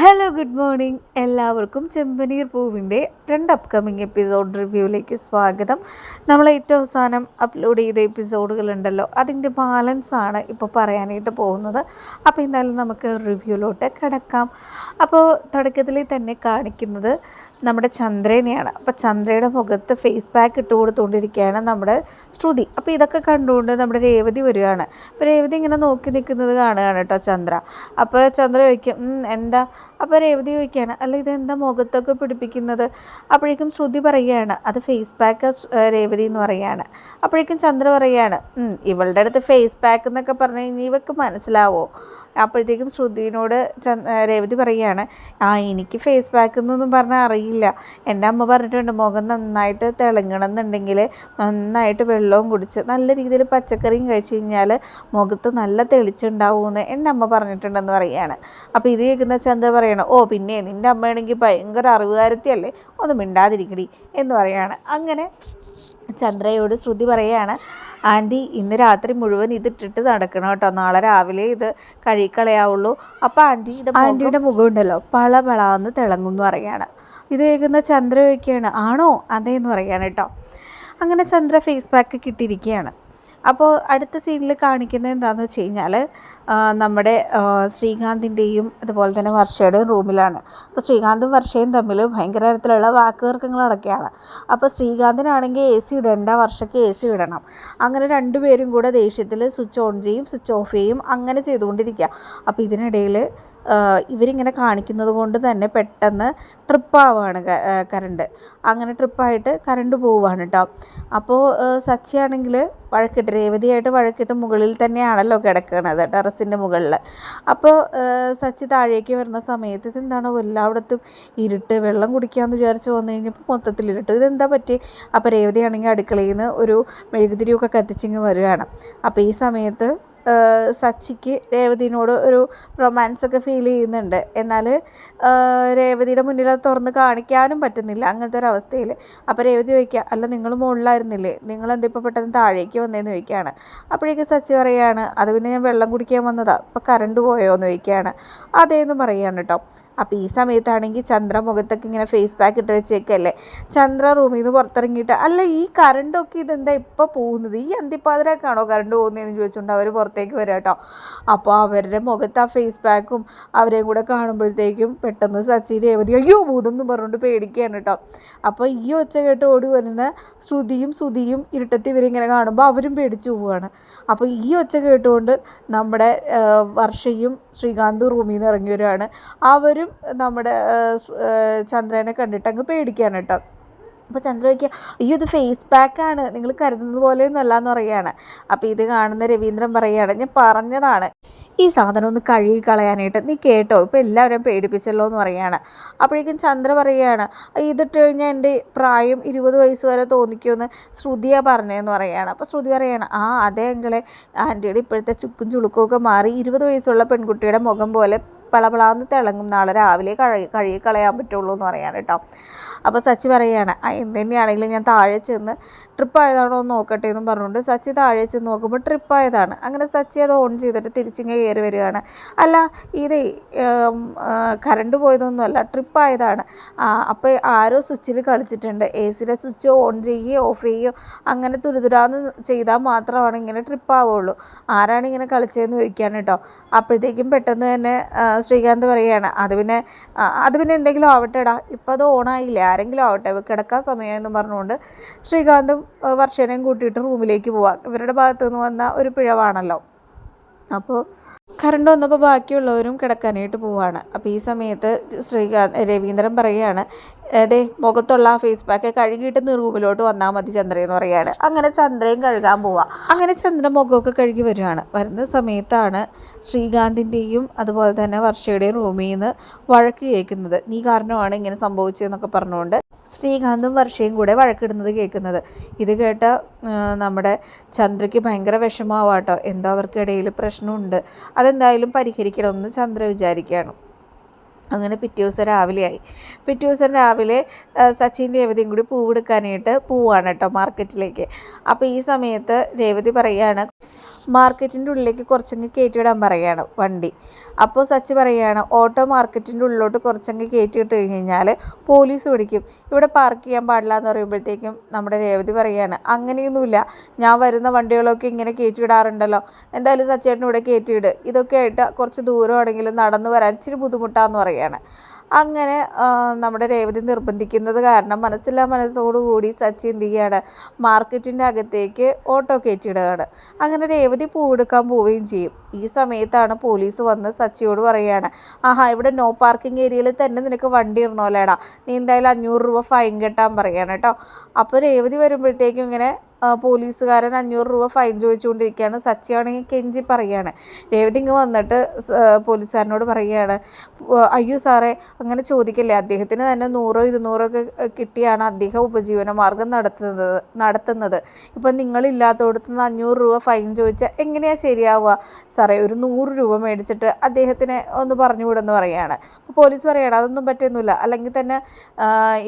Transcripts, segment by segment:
Hello good morning എല്ലാവർക്കും ചെമ്പനീർ പൂവിന്റെ രണ്ട് അപ്കമിങ് എപ്പിസോഡ് റിവ്യൂവിലേക്ക് സ്വാഗതം. നമ്മൾ ഏറ്റവും അവസാനം അപ്ലോഡ് ചെയ്ത എപ്പിസോഡുകളുണ്ടല്ലോ അതിന്റെ ബാലൻസ് ആണ് ഇപ്പോൾ പറയാനായിട്ട് പോകുന്നത്. അപ്പോൾ എന്തായാലും നമുക്ക് റിവ്യൂലോട്ട് കിടക്കാം. അപ്പോൾ തുടക്കത്തിൽ തന്നെ കാണിക്കുന്നത് നമ്മുടെ ചന്ദ്രനെയാണ്. അപ്പോൾ ചന്ദ്രയുടെ മുഖത്ത് ഫേസ് പാക്ക് ഇട്ട് കൊടുത്തുകൊണ്ടിരിക്കുകയാണ് നമ്മുടെ ശ്രുതി. അപ്പോൾ ഇതൊക്കെ കണ്ടുകൊണ്ട് നമ്മുടെ രേവതി വരികയാണ്. അപ്പോൾ രേവതി ഇങ്ങനെ നോക്കി നിൽക്കുന്നത് കാണുകയാണ് കേട്ടോ ചന്ദ്ര. അപ്പോൾ ചന്ദ്ര ചോദിക്കും എന്താ? അപ്പോൾ രേവതി ചോദിക്കുകയാണ് അല്ല ഇതെന്താ മുഖത്തൊക്കെ പിടിപ്പിക്കുന്നത്? അപ്പോഴേക്കും ശ്രുതി പറയുകയാണ് അത് ഫേസ് പാക്ക് രേവതി എന്ന് പറയുകയാണ്. അപ്പോഴേക്കും ചന്ദ്ര പറയുകയാണ് "ഉം, ഇവളുടെ അടുത്ത് ഫേസ് പാക്ക് എന്നൊക്കെ പറഞ്ഞു കഴിഞ്ഞാൽ ഇവക്ക് മനസ്സിലാവോ? അപ്പോഴത്തേക്കും ശ്രുതിനോട് രേവതി പറയുകയാണ് ആ എനിക്ക് ഫേസ് പാക്ക് എന്നൊന്നും പറഞ്ഞാൽ അറിയില്ല. എന്റെ അമ്മ പറഞ്ഞിട്ടുണ്ട് മുഖം നന്നായിട്ട് തിളങ്ങണം എന്നുണ്ടെങ്കിൽ നന്നായിട്ട് വെള്ളവും കുടിച്ച് നല്ല രീതിയിൽ പച്ചക്കറിയും കഴിച്ച് കഴിഞ്ഞാൽ മുഖത്ത് നല്ല തെളിച്ചുണ്ടാവുമെന്ന് എന്റെ അമ്മ പറഞ്ഞിട്ടുണ്ടെന്ന് പറയുകയാണ്. അപ്പോൾ ഇത് കേൾക്കുന്ന ചന്ത പറയണം ഓ പിന്നെ നിന്റെ അമ്മയാണെങ്കിൽ ഭയങ്കര അറിവുകാരത്തിയല്ലേ? ഒന്ന് മിണ്ടാതിരിക്കടി എന്ന് പറയാണ് അങ്ങനെ ചന്ദ്രയോട് ശ്രുതി പറയുകയാണ് ആന്റി ഇന്ന് രാത്രി മുഴുവൻ ഇത് ഇട്ടിട്ട് നടക്കണം കേട്ടോ. നാളെ രാവിലെ ഇത് കഴുകിക്കളയാവുള്ളൂ. അപ്പോൾ ആന്റിയുടെ ആന്റിയുടെ മുഖം ഉണ്ടല്ലോ പള പളാന്ന് തിളങ്ങും എന്ന് പറയുകയാണ് ഇത് കേൾക്കുന്ന ചന്ദ്ര ചോദിക്കുകയാണ് ആണോ? അതേ എന്ന് പറയാണ് കേട്ടോ. അങ്ങനെ ചന്ദ്ര ഫേസ് പാക്ക് കിട്ടിയിരിക്കുകയാണ് അപ്പോൾ അടുത്ത സീനിൽ കാണിക്കുന്നത് എന്താണെന്ന് വെച്ച് കഴിഞ്ഞാൽ നമ്മുടെ ശ്രീകാന്തിന്റെയും അതുപോലെ തന്നെ വർഷയുടെയും റൂമിലാണ്. അപ്പോൾ ശ്രീകാന്തും വർഷയും തമ്മിൽ ഭയങ്കര തരത്തിലുള്ള വാക്ക് തർക്കങ്ങളടക്കെയാണ് അപ്പോൾ ശ്രീകാന്തിനാണെങ്കിൽ എ സി ഇടേണ്ട വർഷയ്ക്ക് എ സി ഇടണം അങ്ങനെ രണ്ടുപേരും കൂടെ ദേഷ്യത്തിൽ സ്വിച്ച് ഓൺ ചെയ്യും സ്വിച്ച് ഓഫ് ചെയ്യും അങ്ങനെ ചെയ്തുകൊണ്ടിരിക്കുക അപ്പോൾ ഇതിനിടയിൽ ഇവരിങ്ങനെ കാണിക്കുന്നത് കൊണ്ട് തന്നെ പെട്ടെന്ന് ട്രിപ്പാവാണ് കറണ്ട് അങ്ങനെ ട്രിപ്പായിട്ട് കറണ്ട് പോവുകയാണ് കേട്ടോ അപ്പോൾ സച്ചിയാണെങ്കിൽ വഴക്കിട്ട് രേവതിയായിട്ട് വഴക്കിട്ട് മുകളിൽ തന്നെയാണല്ലോ കിടക്കുന്നത് ടെറസിന്റെ മുകളിൽ അപ്പോൾ സച്ചി താഴേക്ക് വരുന്ന സമയത്ത് ഇതെന്താണോ എല്ലായിടത്തും ഇരുട്ട് വെള്ളം കുടിക്കാമെന്ന് വിചാരിച്ച് വന്നു കഴിഞ്ഞപ്പോൾ മൊത്തത്തിൽ ഇരുട്ട്. ഇതെന്താ പറ്റി അപ്പോൾ രേവതിയാണെങ്കിൽ അടുക്കളയിൽ നിന്ന് ഒരു മെഴുകുതിരിയൊക്കെ കത്തിച്ചിങ്ങ് വരികയാണ്. അപ്പോൾ ഈ സമയത്ത് സച്ചിക്ക് രേവതിനോട് ഒരു റൊമാൻസ് ഒക്കെ ഫീൽ ചെയ്യുന്നുണ്ട്. എന്നാൽ രേവതിയുടെ മുന്നിൽ അത് തുറന്ന് കാണിക്കാനും പറ്റുന്നില്ല അങ്ങനത്തെ ഒരു അവസ്ഥയിൽ. അപ്പോൾ രേവതി ചോദിക്കുക അല്ല നിങ്ങൾ മുകളിലായിരുന്നില്ലേ? നിങ്ങൾ എന്താ ഇപ്പോൾ പെട്ടെന്ന് താഴേക്ക് വന്നതെന്ന് ചോദിക്കുകയാണ്. അപ്പോഴേക്ക് സച്ചി പറയുകയാണ് അത് പിന്നെ ഞാൻ വെള്ളം കുടിക്കാൻ വന്നതാ ഇപ്പോൾ കറണ്ട് പോയോ എന്ന് ചോദിക്കുകയാണ് അതേന്ന് പറയുകയാണ് കേട്ടോ. അപ്പോൾ ഈ സമയത്താണെങ്കിൽ ചന്ദ്ര മുഖത്തൊക്കെ ഇങ്ങനെ ഫേസ് പാക്ക് ഇട്ട് വെച്ചേക്കല്ലേ? ചന്ദ്ര റൂമിൽ നിന്ന് പുറത്തിറങ്ങിയിട്ട് അല്ല ഈ കറണ്ടൊക്കെ ഇതെന്താ ഇപ്പോൾ പോകുന്നത്? ഈ അന്തിപ്പാതിരക്കാണോ കറണ്ട് പോകുന്നതെന്ന് ചോദിച്ചുകൊണ്ട് അവർ പുറത്തേക്ക് വരാം കേട്ടോ. അപ്പോൾ അവരുടെ മുഖത്ത് ആ ഫേസ് പാക്കും അവരെയും കൂടെ കാണുമ്പോഴത്തേക്കും പെട്ടെന്ന് സച്ചി രേവതി അയ്യോ ഭൂതം എന്ന് പറഞ്ഞുകൊണ്ട് പേടിക്കുകയാണ് കേട്ടോ. അപ്പോൾ ഈ ഒച്ച കേട്ട് ഓടി വരുന്ന ശ്രുതിയും ശ്രുതിയും ഇരുട്ടത്തി ഇവരിങ്ങനെ കാണുമ്പോൾ അവരും പേടിച്ചു പോവുകയാണ്. അപ്പോൾ ഈ ഒച്ച കേട്ടുകൊണ്ട് നമ്മുടെ വർഷയും ശ്രീകാന്തും റൂമിൽ നിന്ന് ഇറങ്ങി വരുവാണ് അവരും നമ്മുടെ ചന്ദ്രനെ കണ്ടിട്ട് അങ്ങ് പേടിക്കുകയാണ് കേട്ടോ. അപ്പോൾ ചന്ദ്ര ചോദിക്കുക അയ്യോ ഇത് ഫേസ് പാക്കാണ് നിങ്ങൾ കരുതുന്നത് പോലെയൊന്നും അല്ല എന്ന് പറയുകയാണ്. അപ്പോൾ ഇത് കാണുന്ന രവീന്ദ്രൻ പറയുകയാണ് ഞാൻ പറഞ്ഞതാണ്. ഈ സാധനം ഒന്ന് കഴുകി കളയാനായിട്ട്. നീ കേട്ടോ ഇപ്പോൾ എല്ലാവരും പേടിപ്പിച്ചല്ലോ എന്ന് പറയുകയാണ്. അപ്പോഴേക്കും ചന്ദ്ര പറയുകയാണ് "അയ്യ, ഇതിട്ട് കഴിഞ്ഞാൽ എന്റെ പ്രായം ഇരുപത് വയസ്സ് വരെ തോന്നിക്കുമെന്ന് ശ്രുതിയ പറഞ്ഞതെന്ന് പറയുകയാണ്. അപ്പോൾ ശ്രുതി പറയുകയാണ് ആ അതേ എങ്കിലെ ആന്റിയുടെ ഇപ്പോഴത്തെ ചുക്കും ചുളുക്കും ഒക്കെ മാറി ഇരുപത് വയസ്സുള്ള പെൺകുട്ടിയുടെ മുഖം പോലെ പളപളാന്ന് തിളങ്ങും. നാളെ രാവിലെ കഴുകി കഴുകി കളയാൻ പറ്റുള്ളൂ എന്ന് പറയാണ് കേട്ടോ. അപ്പോൾ സച്ചി പറയുകയാണ് എന്ത് തന്നെയാണെങ്കിലും ഞാൻ താഴെ ചെന്ന് ട്രിപ്പ് ആയതാണോ എന്ന് നോക്കട്ടെ എന്നും പറഞ്ഞുകൊണ്ട് സച്ചി താഴെ ചെന്ന് നോക്കുമ്പോൾ ട്രിപ്പ് ആയതാണ് അങ്ങനെ സച്ചി അത് ഓൺ ചെയ്തിട്ട് തിരിച്ചിങ്ങനെ കയറി വരികയാണ്. അല്ല ഇത് കറണ്ട് പോയതൊന്നുമല്ല ട്രിപ്പ് ആയതാണ് ആ, അപ്പോൾ ആരോ സ്വിച്ചിൽ കളിച്ചിട്ടുണ്ട്. എ സിയുടെ സ്വിച്ച് ഓൺ ചെയ്യുകയോ ഓഫ് ചെയ്യുകയോ അങ്ങനെ തുരുതുരാന്ന് ചെയ്താൽ മാത്രമാണ് ഇങ്ങനെ ട്രിപ്പ് ആവുള്ളൂ ആരാണ് ഇങ്ങനെ കളിച്ചതെന്ന് ചോദിക്കുകയാണ് കേട്ടോ. അപ്പോഴത്തേക്കും പെട്ടെന്ന് തന്നെ ശ്രീകാന്ത് പറയുകയാണ് അത് പിന്നെ അത് പിന്നെ എന്തെങ്കിലും ആവട്ടെടാ. ഇപ്പം അത് ഓണായില്ല ആരെങ്കിലും ആവട്ടെ? കിടക്കാൻ സമയമെന്ന് പറഞ്ഞുകൊണ്ട് ശ്രീകാന്തും വർഷേനെയും കൂട്ടിയിട്ട് റൂമിലേക്ക് പോവാം. ഇവരുടെ ഭാഗത്തു നിന്ന് വന്ന ഒരു പിഴവാണല്ലോ. അപ്പോൾ കറണ്ട് വന്നപ്പോൾ ബാക്കിയുള്ളവരും കിടക്കാനായിട്ട് പോവാണ്. അപ്പോൾ ഈ സമയത്ത് ശ്രീകാന്ത് രവീന്ദ്രൻ പറയുകയാണ് അതെ മുഖത്തുള്ള ആ ഫേസ് പാക്ക് കഴുകിയിട്ട് റൂമിലോട്ട് വന്നാൽ മതി ചന്ദ്ര എന്ന് പറയുകയാണ്. അങ്ങനെ ചന്ദ്രയും കഴുകാൻ പോവാം. അങ്ങനെ ചന്ദ്രൻ മുഖമൊക്കെ കഴുകി വരികയാണ്. വരുന്ന സമയത്താണ് ശ്രീകാന്തിന്റെയും അതുപോലെ തന്നെ വർഷയുടെയും റൂമിൽ നിന്ന് വഴക്ക് കേൾക്കുന്നത്. നീ കാരണമാണ് ഇങ്ങനെ സംഭവിച്ചതെന്നൊക്കെ പറഞ്ഞുകൊണ്ട് ശ്രീകാന്തും വർഷയും കൂടെ വഴക്കിടുന്നത് കേൾക്കുന്നത്. ഇത് കേട്ട നമ്മുടെ ചന്ദ്രയ്ക്ക് ഭയങ്കര വിഷമാവാട്ടോ എന്തോ അവർക്കിടയിൽ പ്രശ്നമുണ്ട്. അതെന്തായാലും പരിഹരിക്കണമെന്ന് ചന്ദ്ര വിചാരിക്കുകയാണ്. അങ്ങനെ പിറ്റേ ദിവസം രാവിലെയായി. പിറ്റേ ദിവസം രാവിലെ സച്ചിൻ രേവതിയും കൂടി പൂവെടുക്കാനായിട്ട് പോവാണ് കേട്ടോ മാർക്കറ്റിലേക്ക് അപ്പോൾ ഈ സമയത്ത് രേവതി പറയാണ് മാർക്കറ്റിന്റെ ഉള്ളിലേക്ക് കുറച്ചങ്ങ് കയറ്റിവിടാൻ പറയുകയാണ് വണ്ടി. അപ്പോൾ സച്ചി പറയുകയാണ് ഓട്ടോ മാർക്കറ്റിന്റെ ഉള്ളിലോട്ട് കുറച്ചങ്ങ് കയറ്റിവിട്ട് കഴിഞ്ഞ് കഴിഞ്ഞാൽ പോലീസ് പിടിക്കും. ഇവിടെ പാർക്ക് ചെയ്യാൻ പാടില്ല എന്ന് പറയുമ്പോഴത്തേക്കും നമ്മുടെ രേവതി പറയുകയാണ് അങ്ങനെയൊന്നുമില്ല. ഞാൻ വരുന്ന വണ്ടികളൊക്കെ ഇങ്ങനെ കയറ്റിവിടാറുണ്ടല്ലോ. എന്തായാലും സച്ചേട്ടൻ ഇവിടെ കയറ്റിവിട്. ഇതൊക്കെ ആയിട്ട് കുറച്ച് ദൂരമാണെങ്കിലും നടന്നു വരാൻ ഇച്ചിരി ബുദ്ധിമുട്ടാന്ന് പറയുകയാണ്. അങ്ങനെ നമ്മുടെ രേവതി നിർബന്ധിക്കുന്നത് കാരണം മനസ്സില്ലാ മനസ്സോടുകൂടി സച്ചി എന്ത് ചെയ്യുകയാണ് മാർക്കറ്റിന്റെ അകത്തേക്ക് ഓട്ടോ കയറ്റിയിടുകയാണ്. അങ്ങനെ രേവതി പൂവെടുക്കാൻ പോവുകയും ചെയ്യും. ഈ സമയത്താണ് പോലീസ് വന്ന് സച്ചിയോട് പറയുകയാണ് ആഹാ ഇവിടെ നോ പാർക്കിംഗ് ഏരിയയിൽ തന്നെ നിനക്ക് വണ്ടി ഇടണമല്ലേടാ. നീ എന്തായാലും അഞ്ഞൂറ് രൂപ ഫൈൻ കെട്ടാൻ പറയുകയാണ് കേട്ടോ അപ്പോൾ രേവതി വരുമ്പോഴത്തേക്കും ഇങ്ങനെ പോലീസുകാരൻ അഞ്ഞൂറ് രൂപ ഫൈൻ ചോദിച്ചുകൊണ്ടിരിക്കുകയാണ്. സച്ചിയാണെങ്കിൽ കെഞ്ചി പറയുകയാണ്. രേവതി ഇങ്ങ് വന്നിട്ട് പോലീസുകാരനോട് പറയുകയാണ്. അയ്യോ സാറേ അങ്ങനെ ചോദിക്കല്ലേ? അദ്ദേഹത്തിന് തന്നെ നൂറോ ഇരുന്നൂറോ ഒക്കെ കിട്ടിയാണ് അദ്ദേഹം ഉപജീവന മാർഗം നടത്തുന്നത് നടത്തുന്നത്. ഇപ്പം നിങ്ങളില്ലാത്തടത്ത് നിന്ന് അഞ്ഞൂറ് രൂപ ഫൈൻ ചോദിച്ചാൽ എങ്ങനെയാണ് ശരിയാവുക? സാറേ ഒരു നൂറ് രൂപ മേടിച്ചിട്ട് അദ്ദേഹത്തിനെ ഒന്ന് പറഞ്ഞു വിടുമെന്ന് പറയുകയാണ്. അപ്പോൾ പോലീസ് പറയുകയാണ് അതൊന്നും പറ്റുന്നില്ല അല്ലെങ്കിൽ തന്നെ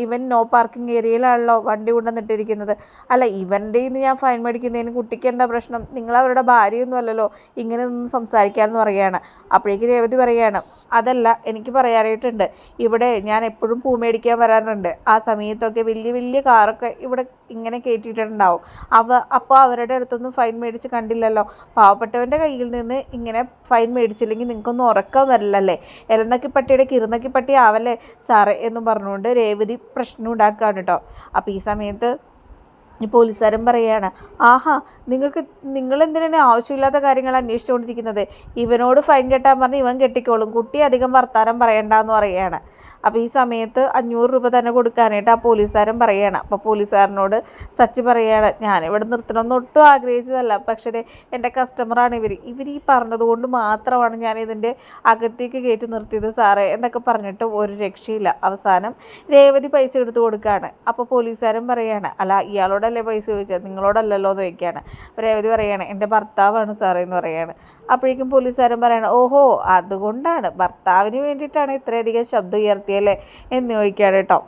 ഇവൻ നോ പാർക്കിംഗ് ഏരിയയിലാണല്ലോ വണ്ടി കൊണ്ടുവന്നിട്ടിരിക്കുന്നത്. അല്ല ഇവന്റെ നിന്ന് ഞാൻ ഫൈൻ മേടിക്കുന്നതിന് കുട്ടിക്ക് എന്താ പ്രശ്നം? നിങ്ങൾ അവരുടെ ഭാര്യയൊന്നും അല്ലല്ലോ ഇങ്ങനെ നിന്ന് സംസാരിക്കാമെന്ന് പറയുകയാണ്. അപ്പോഴേക്ക് രേവതി പറയുകയാണ് അതല്ല എനിക്ക് പറയാനായിട്ടുണ്ട്. ഇവിടെ ഞാൻ എപ്പോഴും പൂ മേടിക്കാൻ വരാറുണ്ട്. ആ സമയത്തൊക്കെ വലിയ വലിയ കാറൊക്കെ ഇവിടെ ഇങ്ങനെ കയറ്റിയിട്ടുണ്ടാവും. അവ അപ്പോൾ അവരുടെ അടുത്തൊന്നും ഫൈൻ മേടിച്ച് കണ്ടില്ലല്ലോ. പാവപ്പെട്ടവന്റെ കയ്യിൽ നിന്ന് ഇങ്ങനെ ഫൈൻ മേടിച്ചില്ലെങ്കിൽ നിങ്ങൾക്കൊന്നും ഉറക്കം വരില്ലല്ലേ? എലന്നക്കിപ്പട്ടിയുടെ കിരുന്നക്കിപ്പട്ടി ആവല്ലേ സാറേ എന്നും പറഞ്ഞുകൊണ്ട് രേവതി പ്രശ്നം ഉണ്ടാക്കുകയാണ് കേട്ടോ. അപ്പോൾ ഈ സമയത്ത് പോലീസുകാരൻ പറയുകയാണ് ആഹാ നിങ്ങൾക്ക് നിങ്ങൾ എന്തിനാണ് ആവശ്യമില്ലാത്ത കാര്യങ്ങൾ അന്വേഷിച്ചുകൊണ്ടിരിക്കുന്നത്? ഇവനോട് ഫൈൻ കെട്ടാൻ പറഞ്ഞ് ഇവൻ കെട്ടിക്കോളും. കുട്ടി അധികം വർത്താനം പറയണ്ടെന്ന് പറയുകയാണ് അപ്പോൾ ഈ സമയത്ത് അഞ്ഞൂറ് രൂപ തന്നെ കൊടുക്കാനായിട്ട് ആ പോലീസുകാരൻ പറയുകയാണ് അപ്പോൾ പോലീസുകാരനോട് സച്ചി പറയുകയാണ് ഞാൻ ഇവിടെ നിർത്തണമെന്ന് ഒട്ടും ആഗ്രഹിച്ചതല്ല. പക്ഷേ എന്റെ കസ്റ്റമറാണ് ഇവർ ഇവർ ഈ പറഞ്ഞതുകൊണ്ട് മാത്രമാണ് ഞാൻ ഇതിന്റെ അകത്തേക്ക് കയറ്റി നിർത്തിയത് സാറേ എന്നൊക്കെ പറഞ്ഞിട്ട് ഒരു രക്ഷയില്ല. അവസാനം രേവതി പൈസ എടുത്തു കൊടുക്കുകയാണ് അപ്പോൾ പോലീസുകാരൻ പറയുകയാണ് അല്ല ഇയാളോടല്ലേ പൈസ ചോദിച്ചത്? നിങ്ങളോടല്ലല്ലോ എന്ന് ചോദിക്കുകയാണ് അപ്പോൾ രേവതി പറയുകയാണ് എന്റെ ഭർത്താവാണ് സാറേ എന്ന് പറയുകയാണ് അപ്പോഴേക്കും പോലീസുകാരൻ പറയണം ഓഹോ അതുകൊണ്ടാണ് ഭർത്താവിന് വേണ്ടിയിട്ടാണ് ഇത്രയധികം ശബ്ദം ഉയർത്തിയല്ലേ? എന്ന് ചോദിക്കുകയാണ് കേട്ടോ.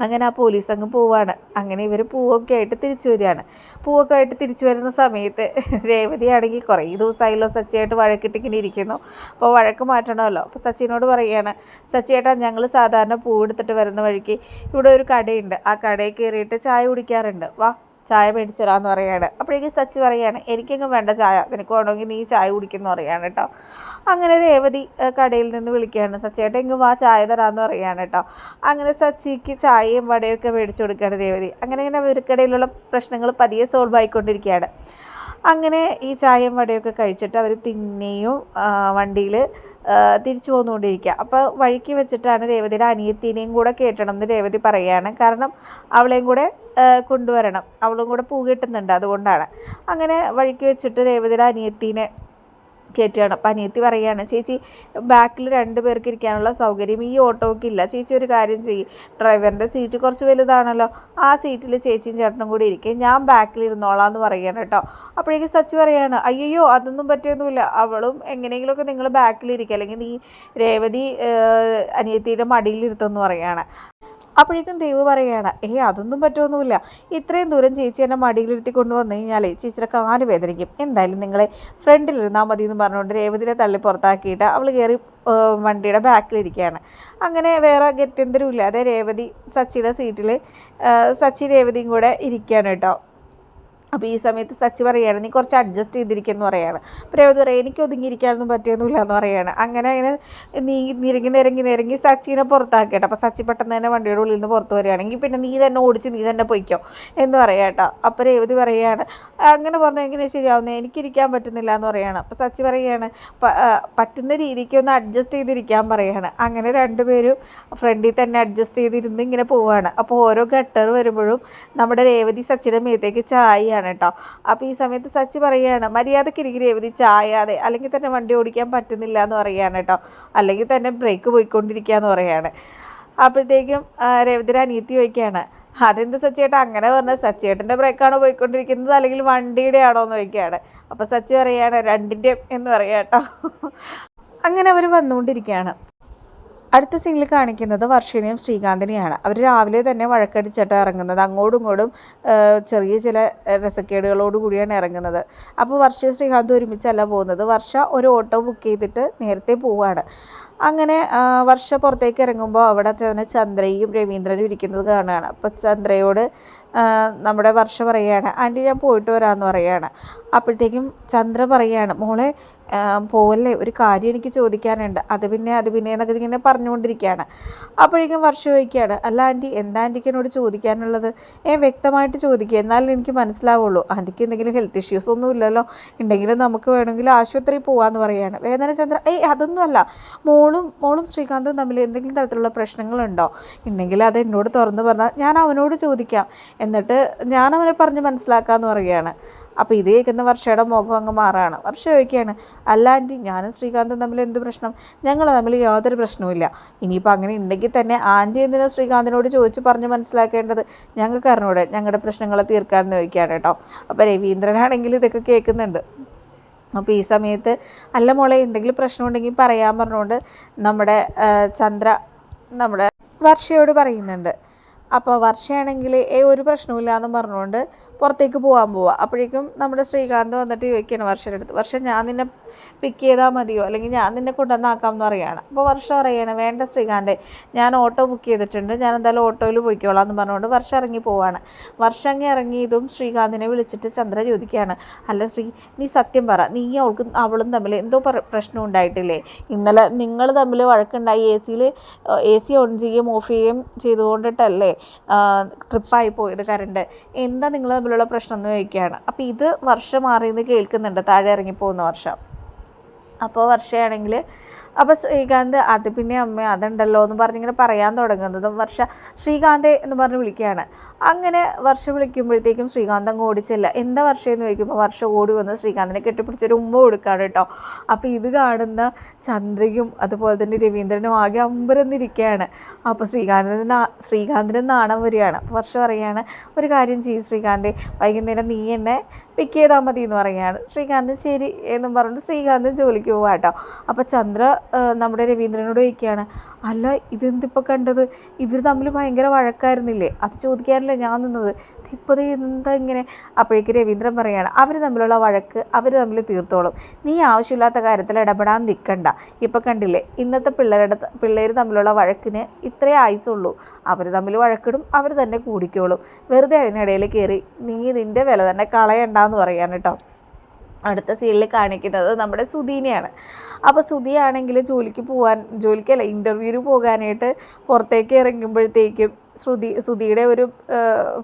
അങ്ങനെ ആ പോലീസ് അങ്ങ് പോവാണ്. അങ്ങനെ ഇവർ പൂവൊക്കെ ആയിട്ട് തിരിച്ചു വരികയാണ്. പൂവൊക്കെ ആയിട്ട് തിരിച്ചു വരുന്ന സമയത്ത് രേവതിയാണെങ്കിൽ കുറേ ദിവസമായല്ലോ സച്ചിയായിട്ട് വഴക്കിട്ടിങ്ങനെ ഇരിക്കുന്നു. അപ്പോൾ വഴക്ക് മാറ്റണമല്ലോ. അപ്പോൾ സച്ചിനോട് പറയുകയാണ് സച്ചിയേട്ടാ ഞങ്ങൾ സാധാരണ പൂവെടുത്തിട്ട് വരുന്ന വഴിക്ക് ഇവിടെ ഒരു കടയുണ്ട്. ആ കടയിൽ കയറിയിട്ട് ചായ കുടിക്കാറുണ്ട്. വാ ചായ മേടിച്ചിടാന്ന് പറയാണ് അപ്പോഴേക്കും സച്ചി പറയുകയാണ് എനിക്കെങ്ങും വേണ്ട ചായ നിനക്ക് വേണമെങ്കിൽ നീ ചായ കുടിക്കുന്നു പറയാണ് കേട്ടോ. അങ്ങനെ രേവതി കടയിൽ നിന്ന് വിളിക്കുകയാണ് സച്ചിയേട്ടൻ എങ്ങും വാ ചായ തരാമെന്ന് പറയുകയാണ് കേട്ടോ. അങ്ങനെ സച്ചിക്ക് ചായയും വടയൊക്കെ മേടിച്ചു കൊടുക്കുകയാണ് രേവതി. അങ്ങനെ ഇങ്ങനെ അവർക്കിടയിലുള്ള പ്രശ്നങ്ങൾ പതിയെ സോൾവ് ആയിക്കൊണ്ടിരിക്കുകയാണ്. അങ്ങനെ ഈ ചായയും വടയൊക്കെ കഴിച്ചിട്ട് അവർ തിന്നെയും വണ്ടിയിൽ തിരിച്ചു പോന്നുകൊണ്ടിരിക്കുക അപ്പോൾ വഴിക്ക് വെച്ചിട്ടാണ് രേവതിയുടെ അനിയത്തിനെയും കൂടെ കയറ്റണം എന്ന് രേവതി പറയുകയാണ് കാരണം അവളെയും കൂടെ കൊണ്ടുവരണം. അവളും കൂടെ പൂ കിട്ടുന്നുണ്ട് അതുകൊണ്ടാണ്. അങ്ങനെ വഴിക്ക് വെച്ചിട്ട് രേവതിയുടെ അനിയത്തിനെ കയറ്റുകയാണ് അപ്പം അനിയത്തി പറയുകയാണ് ചേച്ചി ബാക്കിൽ രണ്ട് പേർക്ക് ഇരിക്കാനുള്ള സൗകര്യം ഈ ഓട്ടോക്ക് ഇല്ല. ചേച്ചി ഒരു കാര്യം ചെയ്യും. ഡ്രൈവറിന്റെ സീറ്റ് കുറച്ച് വലുതാണല്ലോ. ആ സീറ്റിൽ ചേച്ചിയും ചേട്ടനും കൂടി ഇരിക്കും. ഞാൻ ബാക്കിൽ ഇരുന്നോളാം എന്ന് പറയുകയാണ് കേട്ടോ. അപ്പോഴേക്കും സച്ചി പറയുകയാണ് അയ്യോ അതൊന്നും പറ്റിയൊന്നുമില്ല. അവളും എങ്ങനെയെങ്കിലുമൊക്കെ നിങ്ങൾ ബാക്കിൽ ബാക്കിലിരിക്കുക അല്ലെങ്കിൽ നീ രേവതി അനിയത്തിയുടെ മടിയിലിരുത്തെന്ന് പറയുകയാണ് അപ്പോഴേക്കും ദേവ് പറയുകയാണ് ഏ അതൊന്നും പറ്റുമൊന്നുമില്ല ഇത്രയും ദൂരം ചേച്ചി എന്നെ മടിയിലിരുത്തി കൊണ്ടുവന്നു കഴിഞ്ഞാൽ ചേച്ചിയുടെ കാൽ വേദനിക്കും. എന്തായാലും നിങ്ങളെ ഫ്രണ്ടിലിരുന്നാൽ മതി എന്ന് പറഞ്ഞുകൊണ്ട് രേവതിനെ തള്ളി പുറത്താക്കിയിട്ട് അവൾ കയറി വണ്ടിയുടെ ബാക്കിലിരിക്കുകയാണ്. അങ്ങനെ വേറെ ഗത്യന്തരമില്ലാതെ രേവതി സച്ചിയുടെ സീറ്റിൽ സച്ചി രേവതിയും കൂടെ ഇരിക്കുകയാണ് കേട്ടോ. അപ്പോൾ ഈ സമയത്ത് സച്ചി പറയുകയാണ് നീ കുറച്ച് അഡ്ജസ്റ്റ് ചെയ്തിരിക്കുന്നു പറയുകയാണ് പ്രേവതി പറയും എനിക്ക് ഒതുങ്ങിയിരിക്കാനൊന്നും പറ്റിയൊന്നുമില്ല എന്ന് പറയുകയാണ് അങ്ങനെ അങ്ങനെ നീ നിരങ്ങി നിരങ്ങി നിരങ്ങി സച്ചിനെ പുറത്താക്കിയിട്ട് അപ്പോൾ സച്ചി പെട്ടെന്ന് തന്നെ വണ്ടിയുടെ ഉള്ളിൽ നിന്ന് പുറത്ത് വരികയാണെങ്കിൽ പിന്നെ നീ തന്നെ ഓടിച്ച് നീ തന്നെ പൊയ്ക്കോ എന്ന് പറയാട്ടോ അപ്പോൾ രേവതി പറയുകയാണ് അങ്ങനെ പറഞ്ഞാൽ എങ്ങനെ ശരിയാവുന്നത് എനിക്കിരിക്കാൻ പറ്റുന്നില്ല എന്ന് പറയുകയാണ് അപ്പോൾ സച്ചി പറയുകയാണ് പറ്റുന്ന രീതിക്ക് ഒന്ന് അഡ്ജസ്റ്റ് ചെയ്തിരിക്കാൻ പറയുകയാണ് അങ്ങനെ രണ്ടുപേരും ഫ്രണ്ടിൽ തന്നെ അഡ്ജസ്റ്റ് ചെയ്തിരുന്ന് ഇങ്ങനെ പോവുകയാണ് അപ്പോൾ ഓരോ ഘട്ടർ വരുമ്പോഴും നമ്മുടെ രേവതി സച്ചിയുടെ മേത്തേക്ക് ചായ പറയുകയാണ് കേട്ടോ. അപ്പോൾ ഈ സമയത്ത് സച്ചി പറയുകയാണ് മര്യാദയ്ക്ക് ഇരിക്കും രേവതി ചായാതെ അല്ലെങ്കിൽ തന്നെ വണ്ടി ഓടിക്കാൻ പറ്റുന്നില്ല എന്ന് പറയുകയാണ് കേട്ടോ. അല്ലെങ്കിൽ തന്നെ ബ്രേക്ക് പോയിക്കൊണ്ടിരിക്കുക എന്ന് പറയുകയാണ്. അപ്പോഴത്തേക്കും രേവതിയുടെ അനിയത്തി ചോദിക്കുകയാണ് അതെന്ത് സച്ചിയേട്ടാ അങ്ങനെ പറഞ്ഞാൽ സച്ചിയേട്ടന്റെ ബ്രേക്കാണോ പോയിക്കൊണ്ടിരിക്കുന്നത്? അല്ലെങ്കിൽ വണ്ടിയുടെ ആണോ? എന്ന് ചോദിക്കുകയാണ്. അപ്പോൾ സച്ചി പറയുകയാണ് രണ്ടിന്റെയും എന്ന് പറയാം കേട്ടോ. അങ്ങനെ അവർ വന്നുകൊണ്ടിരിക്കുകയാണ്. അടുത്ത സീനിൽ കാണിക്കുന്നത് വർഷിനെയും ശ്രീകാന്തിനെയാണ്. അവർ രാവിലെ തന്നെ വഴക്കടിച്ചിട്ട് ഇറങ്ങുന്നത്. അങ്ങോട്ടും ഇങ്ങോട്ടും ചെറിയ ചില രസക്കേടുകളോട് കൂടിയാണ് ഇറങ്ങുന്നത്. അപ്പോൾ വർഷ ശ്രീകാന്ത് ഒരുമിച്ചല്ല പോകുന്നത്. വർഷ ഒരു ഓട്ടോ ബുക്ക് ചെയ്തിട്ട് നേരത്തെ പോവുകയാണ് അങ്ങനെ വർഷ പുറത്തേക്ക് ഇറങ്ങുമ്പോൾ അവിടെ തന്നെ ചന്ദ്രയും രവീന്ദ്രനും ഇരിക്കുന്നത് കാണുകയാണ്. അപ്പോൾ ചന്ദ്രയോട് നമ്മുടെ വർഷ പറയുകയാണ് ആന്റി ഞാൻ പോയിട്ട് വരാമെന്ന് പറയുകയാണ് അപ്പോഴത്തേക്കും ചന്ദ്ര പറയുകയാണ് മോളെ പോവല്ലേ ഒരു കാര്യം എനിക്ക് ചോദിക്കാനുണ്ട്. അത് പിന്നെ അത് പിന്നെ എന്നൊക്കെ ഇങ്ങനെ പറഞ്ഞുകൊണ്ടിരിക്കുകയാണ്. അപ്പോഴേക്കും വർഷം ചോദിക്കുകയാണ് അല്ല ആന്റി എന്താ ആന്റിക്ക് എന്നോട് ചോദിക്കാനുള്ളത്? ഏ വ്യക്തമായിട്ട് ചോദിക്കുക എന്നാലും എനിക്ക് മനസ്സിലാവുള്ളൂ. ആന്റിക്ക് എന്തെങ്കിലും ഹെൽത്ത് ഇഷ്യൂസ് ഒന്നും ഇല്ലല്ലോ. ഉണ്ടെങ്കിലും നമുക്ക് വേണമെങ്കിൽ ആശുപത്രിയിൽ പോകാമെന്ന് പറയുകയാണ് വേദന ചന്ദ്ര ഏയ് അതൊന്നുമല്ല. മോളും മോളും ശ്രീകാന്തും തമ്മിൽ എന്തെങ്കിലും തരത്തിലുള്ള പ്രശ്നങ്ങളുണ്ടോ? ഉണ്ടെങ്കിൽ അത് എന്നോട് തുറന്നു പറഞ്ഞാൽ ഞാൻ അവനോട് ചോദിക്കാം. എന്നിട്ട് ഞാൻ അവനെ പറഞ്ഞ് മനസ്സിലാക്കാമെന്ന് പറയുകയാണ്. അപ്പോൾ ഇത് കേൾക്കുന്ന വർഷയുടെ മുഖം അങ്ങ് മാറാണ്. വർഷ ചോദിക്കുകയാണ് അല്ല ആന്റി ഞാനും ശ്രീകാന്തും തമ്മിൽ എന്ത് പ്രശ്നം? ഞങ്ങൾ തമ്മിൽ യാതൊരു പ്രശ്നവുമില്ല ഇനിയിപ്പോൾ അങ്ങനെ ഉണ്ടെങ്കിൽ തന്നെ ആന്റി എന്തിനാ ശ്രീകാന്തിനോട് ചോദിച്ച് പറഞ്ഞ് മനസ്സിലാക്കേണ്ടത്? ഞങ്ങൾക്ക് അറിഞ്ഞൂടെ ഞങ്ങളുടെ പ്രശ്നങ്ങളെ തീർക്കാമെന്ന് ചോദിക്കുകയാണ് കേട്ടോ. അപ്പോൾ രവീന്ദ്രനാണെങ്കിൽ ഇതൊക്കെ കേൾക്കുന്നുണ്ട്. അപ്പോൾ ഈ സമയത്ത് അല്ല മോളെ എന്തെങ്കിലും പ്രശ്നം ഉണ്ടെങ്കിൽ പറയാൻ പറഞ്ഞുകൊണ്ട് നമ്മുടെ ചന്ദ്ര നമ്മുടെ വർഷയോട് പറയുന്നുണ്ട്. അപ്പോൾ വർഷയാണെങ്കിൽ ഏ ഒരു പ്രശ്നവുമില്ല എന്ന് പറഞ്ഞുകൊണ്ട് പുറത്തേക്ക് പോകാൻ പോവുക അപ്പോഴേക്കും നമ്മുടെ ശ്രീകാന്ത് വന്നിട്ട് ചോദിക്കുകയാണ് വർഷയുടെ അടുത്ത്. വർഷം ഞാൻ നിന്നെ പിക്ക് ചെയ്താൽ മതിയോ? അല്ലെങ്കിൽ ഞാൻ നിന്നെ കൊണ്ടുവന്നാക്കാം എന്ന് പറയുകയാണ്. അപ്പോൾ വർഷം പറയുകയാണ് വേണ്ട ശ്രീകാന്തെ ഞാൻ ഓട്ടോ ബുക്ക് ചെയ്തിട്ടുണ്ട്. ഞാൻ എന്തായാലും ഓട്ടോയിൽ പോയിക്കോളാം എന്ന് പറഞ്ഞുകൊണ്ട് വർഷം ഇറങ്ങി പോവാണ്. വർഷം അങ്ങ് ഇറങ്ങിയതും ശ്രീകാന്തിനെ വിളിച്ചിട്ട് ചന്ദ്ര ചോദിക്കുകയാണ് അല്ല ശ്രീ നീ സത്യം പറ. നീ അവൾക്ക് അവളും തമ്മിൽ എന്തോ പ്രശ്നം ഉണ്ടായിട്ടില്ലേ? ഇന്നലെ നിങ്ങൾ തമ്മിൽ വഴക്കുണ്ടായി. എ സിയിൽ എ സി ഓൺ ചെയ്യുകയും ഓഫ് ചെയ്യുകയും ചെയ്തുകൊണ്ടിട്ടല്ലേ ട്രിപ്പായി പോയത് കറണ്ട് എന്താ നിങ്ങൾ തമ്മിലുള്ള പ്രശ്നം എന്ന് ചോദിക്കുകയാണ്. അപ്പോൾ ഇത് വർഷം മാറിയെന്ന് കേൾക്കുന്നുണ്ട്. താഴെ ഇറങ്ങിപ്പോകുന്ന വർഷം. അപ്പോൾ വർഷയാണെങ്കിൽ അപ്പോൾ ശ്രീകാന്ത് അത് പിന്നെ അമ്മ അതുണ്ടല്ലോ എന്ന് പറഞ്ഞിങ്ങനെ പറയാൻ തുടങ്ങുന്നതും. വർഷ ശ്രീകാന്ത് എന്ന് പറഞ്ഞ് വിളിക്കുകയാണ്. അങ്ങനെ വർഷ വിളിക്കുമ്പോഴത്തേക്കും ശ്രീകാന്ത് അങ്ങ് ഓടിച്ചില്ല എന്താ വർഷം എന്ന് ചോദിക്കുമ്പോൾ വർഷ ഓടി വന്ന് ശ്രീകാന്തിനെ കെട്ടിപ്പിടിച്ചൊരു ഉമ്മ കൊടുക്കാണ് കേട്ടോ. അപ്പോൾ ഇത് കാണുന്ന ചന്ദ്രയും അതുപോലെ തന്നെ രവീന്ദ്രനും ആകെ അമ്പരന്നിരിക്കുകയാണ്. അപ്പോൾ ശ്രീകാന്തിന് ശ്രീകാന്തിന് നാണം വരികയാണ്. വർഷ പറയുകയാണ് ഒരു കാര്യം ചെയ്യും ശ്രീകാന്ത് വൈകുന്നേരം നീ എന്നെ പിക്ക് ചെയ്താൽ മതി എന്ന് പറയുകയാണ്. ശ്രീകാന്ത് ശരി എന്നും പറഞ്ഞിട്ട് ശ്രീകാന്ത് ജോലിക്ക് പോവാം കേട്ടോ. അപ്പോൾ ചന്ദ്ര നമ്മുടെ രവീന്ദ്രനോട് ചോദിക്കുകയാണ് അല്ല ഇതെന്തിപ്പോൾ കണ്ടത്? ഇവർ തമ്മിൽ ഭയങ്കര വഴക്കായിരുന്നില്ലേ? അത് ചോദിക്കാനല്ലേ ഞാൻ നിന്നത്. ഇപ്പോൾ എന്താ ഇങ്ങനെ? അപ്പോഴേക്ക് രവീന്ദ്രൻ പറയുകയാണ് അവർ തമ്മിലുള്ള വഴക്ക് അവർ തമ്മിൽ തീർത്തോളും. നീ ആവശ്യമില്ലാത്ത കാര്യത്തിൽ ഇടപെടാൻ നിൽക്കണ്ട ഇപ്പം കണ്ടില്ലേ? ഇന്നത്തെ പിള്ളേരുടെ പിള്ളേർ തമ്മിലുള്ള വഴക്കിന് ഇത്രേ ആയുസുള്ളൂ അവർ തമ്മിൽ വഴക്കിടും അവർ തന്നെ കൂടിക്കോളും. വെറുതെ അതിനിടയിൽ കയറി നീ നിന്റെ വില തന്നെ കളയണ്ടെന്ന് പറയാൻ കേട്ടോ അടുത്ത സീനിൽ കാണിക്കുന്നത് നമ്മുടെ സുധീനെയാണ്. അപ്പോൾ സുധിയാണെങ്കിൽ ജോലിക്ക് പോകാൻ ജോലിക്കല്ല ഇന്റർവ്യൂവിന് പോകാനായിട്ട് പുറത്തേക്ക് ഇറങ്ങുമ്പോഴത്തേക്കും ശ്രുതി ശ്രുതിയുടെ ഒരു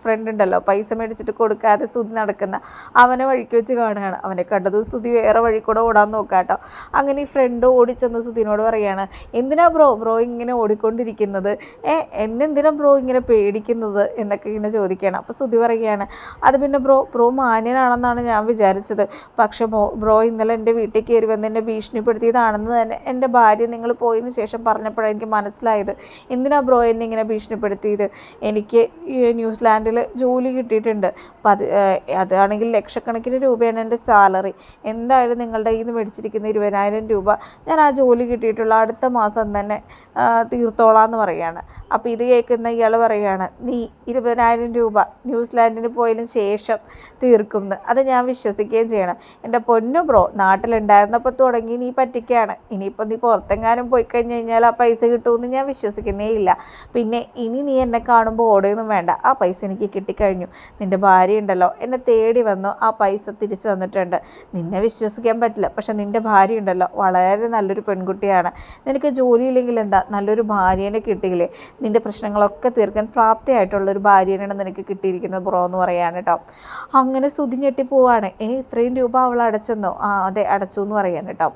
ഫ്രണ്ട് ഉണ്ടല്ലോ. പൈസ മേടിച്ചിട്ട് കൊടുക്കാതെ ശ്രുതി നടക്കുന്ന അവനെ വഴിക്ക് വെച്ച് കാണുകയാണ്. അവനെ കണ്ടത് ശ്രുതി വേറെ വഴി കൂടെ ഓടാൻ നോക്കാട്ടോ അങ്ങനെ ഈ ഫ്രണ്ട് ഓടിച്ചെന്ന് ശ്രുതിനോട് പറയുകയാണ് എന്തിനാ ബ്രോ ബ്രോ ഇങ്ങനെ ഓടിക്കൊണ്ടിരിക്കുന്നത്? ഏ എന്നെന്തിനാ ബ്രോ ഇങ്ങനെ പേടിക്കുന്നത്? എന്നൊക്കെ ഇങ്ങനെ ചോദിക്കുകയാണ്. അപ്പോൾ ശ്രുതി പറയുകയാണ് അത് പിന്നെ ബ്രോ ബ്രോ മാന്യനാണെന്നാണ് ഞാൻ വിചാരിച്ചത്. പക്ഷേ ബ്രോ ഇന്നലെ എന്റെ വീട്ടിൽ കയറി വന്ന് എന്നെ ഭീഷണിപ്പെടുത്തിയതാണെന്ന് തന്നെ എന്റെ ഭാര്യ നിങ്ങൾ പോയതിന് ശേഷം പറഞ്ഞപ്പോഴാണ് എനിക്ക് മനസ്സിലായത്. എന്തിനാ ബ്രോ എന്നെ ഇങ്ങനെ ഭീഷണിപ്പെടുത്തിയത്? എനിക്ക് ന്യൂസിലാൻഡിൽ ജോലി കിട്ടിയിട്ടുണ്ട്. അപ്പം അത് അതാണെങ്കിൽ ലക്ഷക്കണക്കിന് രൂപയാണ് എന്റെ സാലറി. എന്തായാലും നിങ്ങളുടെ കയ്യിൽ നിന്ന് മേടിച്ചിരിക്കുന്ന ഇരുപതിനായിരം രൂപ ഞാൻ ആ ജോലി കിട്ടിയിട്ടുള്ള അടുത്ത മാസം തന്നെ തീർത്തോളാം എന്ന് പറയുകയാണ് അപ്പോൾ ഇത് കേൾക്കുന്ന ഇയാൾ പറയുകയാണ് നീ ഇരുപതിനായിരം രൂപ ന്യൂസിലാൻഡിന് പോയതിന് ശേഷം തീർക്കുമെന്ന് അത് ഞാൻ വിശ്വസിക്കുകയും ചെയ്യണം. എന്റെ പൊന്നു ബ്രോ നാട്ടിലുണ്ടായിരുന്നപ്പോൾ തുടങ്ങി നീ പറ്റിക്കുകയാണ് ഇനിയിപ്പോൾ നീ പുറത്തെങ്ങാനും പോയി കഴിഞ്ഞ് കഴിഞ്ഞാൽ ആ പൈസ കിട്ടുമെന്ന് ഞാൻ വിശ്വസിക്കുന്നേ ഇല്ല. പിന്നെ ഇനി നീ എന്നെ കാണുമ്പോൾ ഓടുകയൊന്നും വേണ്ട. ആ പൈസ എനിക്ക് കിട്ടിക്കഴിഞ്ഞു. നിന്റെ ഭാര്യ ഉണ്ടല്ലോ. എന്നെ തേടി വന്നു. ആ പൈസ തിരിച്ചു തന്നിട്ടുണ്ട്. നിന്നെ വിശ്വസിക്കാൻ പറ്റില്ല. പക്ഷെ നിന്റെ ഭാര്യ ഉണ്ടല്ലോ. വളരെ നല്ലൊരു പെൺകുട്ടിയാണ്. നിനക്ക് ജോലിയില്ലെങ്കിൽ എന്താ? നല്ലൊരു ഭാര്യനെ കിട്ടിയില്ലേ? നിന്റെ പ്രശ്നങ്ങളൊക്കെ തീർക്കാൻ പ്രാപ്തിയായിട്ടുള്ളൊരു ഭാര്യനാണ് നിനക്ക് കിട്ടിയിരിക്കുന്നത് ബ്രോ എന്ന് പറയാണ് കേട്ടോ അങ്ങനെ സുതി ഞെട്ടി പോവാണ്. ഏ ഇത്രയും രൂപ അവൾ അടച്ചെന്നോ? ആ അതെ അടച്ചു എന്ന് പറയാൻ കേട്ടോ